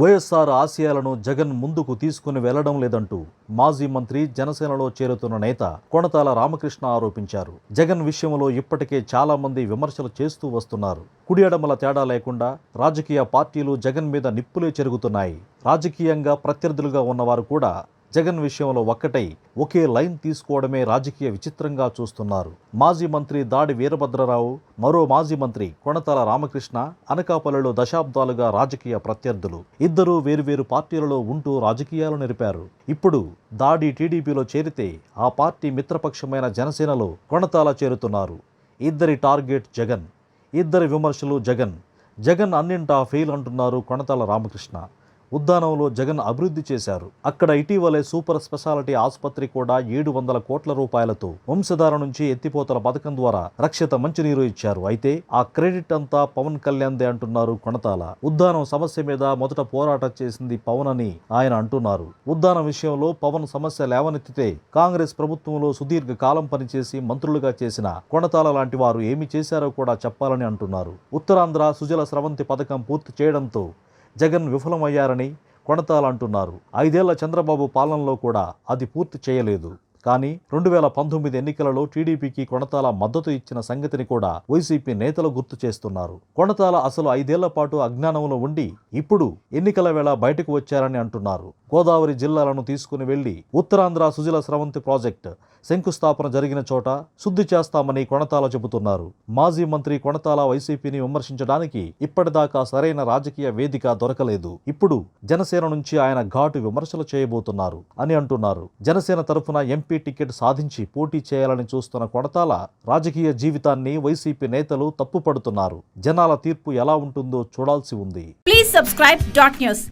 వైఎస్ఆర్ ఆశయాలను జగన్ ముందుకు తీసుకుని వెళ్ళడం లేదంటూ మాజీ మంత్రి జనసేనలో చేరుతున్న నేత కొణతాల రామకృష్ణ ఆరోపించారు. జగన్ విషయంలో ఇప్పటికే చాలా మంది విమర్శలు చేస్తూ వస్తున్నారు. కుడి ఎడమల తేడా లేకుండా రాజకీయ పార్టీలు జగన్ మీద నిప్పులే చెరుగుతున్నాయి. రాజకీయంగా ప్రత్యర్థులుగా ఉన్నవారు కూడా జగన్ విషయంలో ఒక్కటై ఒకే లైన్ తీసుకోవడమే రాజకీయ విచిత్రంగా చూస్తున్నారు. మాజీ మంత్రి దాడి వీరభద్రరావు మరో మాజీ మంత్రి కొణతాల రామకృష్ణ అనకాపల్లిలో దశాబ్దాలుగా రాజకీయ ప్రత్యర్థులు. ఇద్దరూ వేరువేరు పార్టీలలో ఉంటూ రాజకీయాలు నిలిపారు. ఇప్పుడు దాడి టీడీపీలో చేరితే ఆ పార్టీ మిత్రపక్షమైన జనసేనలో కొణతాల చేరుతున్నారు. ఇద్దరి టార్గెట్ జగన్ ఇద్దరి విమర్శలు జగన్. జగన్ అన్నింటా ఫెయిల్ అంటున్నారు కొణతాల రామకృష్ణ. ఉద్దానంలో జగన్ అభివృద్ధి చేశారు. అక్కడ ఇటీవలే సూపర్ స్పెషాలిటీ ఆసుపత్రి కూడా ఏడు వందల కోట్ల రూపాయలతో వంశధార నుంచి ఎత్తిపోతల పథకం ద్వారా రక్షిత మంచినీరు ఇచ్చారు. అయితే ఆ క్రెడిట్ అంతా పవన్ కళ్యాణ్దే అంటున్నారు కొణతాల ఉద్దానం సమస్య మీద మొదట పోరాటం చేసింది పవన్ అని ఆయన అంటున్నారు. ఉద్దానం విషయంలో పవన్ సమస్య లేవనెత్తితే కాంగ్రెస్ ప్రభుత్వంలో సుదీర్ఘ కాలం పనిచేసి మంత్రులుగా చేసిన కొణతాల లాంటి వారు ఏమి చేశారో కూడా చెప్పాలని అంటున్నారు. ఉత్తరాంధ్ర సుజల స్రవంతి పథకం పూర్తి చేయడంతో జగన్ విఫలమయ్యారని కొణతాల అంటున్నారు. ఐదేళ్ళ చంద్రబాబు పాలనలో కూడా అది పూర్తి చేయలేదు. కానీ రెండు వేల పంతొమ్మిది ఎన్నికలలో టీడీపీకి కొణతాల మద్దతు ఇచ్చిన సంగతిని కూడా వైసీపీ నేతలు గుర్తు చేస్తున్నారు. కొణతాల అసలు ఐదేళ్ళ పాటు అజ్ఞానంలో ఉండి ఇప్పుడు ఎన్నికల వేళ బయటకు వచ్చారని అంటున్నారు. గోదావరి జిల్లాలను తీసుకుని వెళ్ళి ఉత్తరాంధ్ర సుజల స్రవంతి ప్రాజెక్ట్ శంకుస్థాపన జరిగిన చోట శుద్ధి చేస్తామని కొణతాల చెబుతున్నారు. మాజీ మంత్రి కొణతాల వైసీపీని విమర్శించడానికి ఇప్పటిదాకా సరైన రాజకీయ వేదిక దొరకలేదు. ఇప్పుడు జనసేన నుంచి ఆయన ఘాటు విమర్శలు చేయబోతున్నారు అని అంటున్నారు. జనసేన తరఫున ఎంపీ టికెట్ సాధించి పోటీ చేయాలని చూస్తున్న కొడతాల రాజకీయ జీవితాన్ని వైసీపీ నేతలు తప్పుపడుతున్నారు. జనాల తీర్పు ఎలా ఉంటుందో చూడాల్సి ఉంది. Please subscribe dot news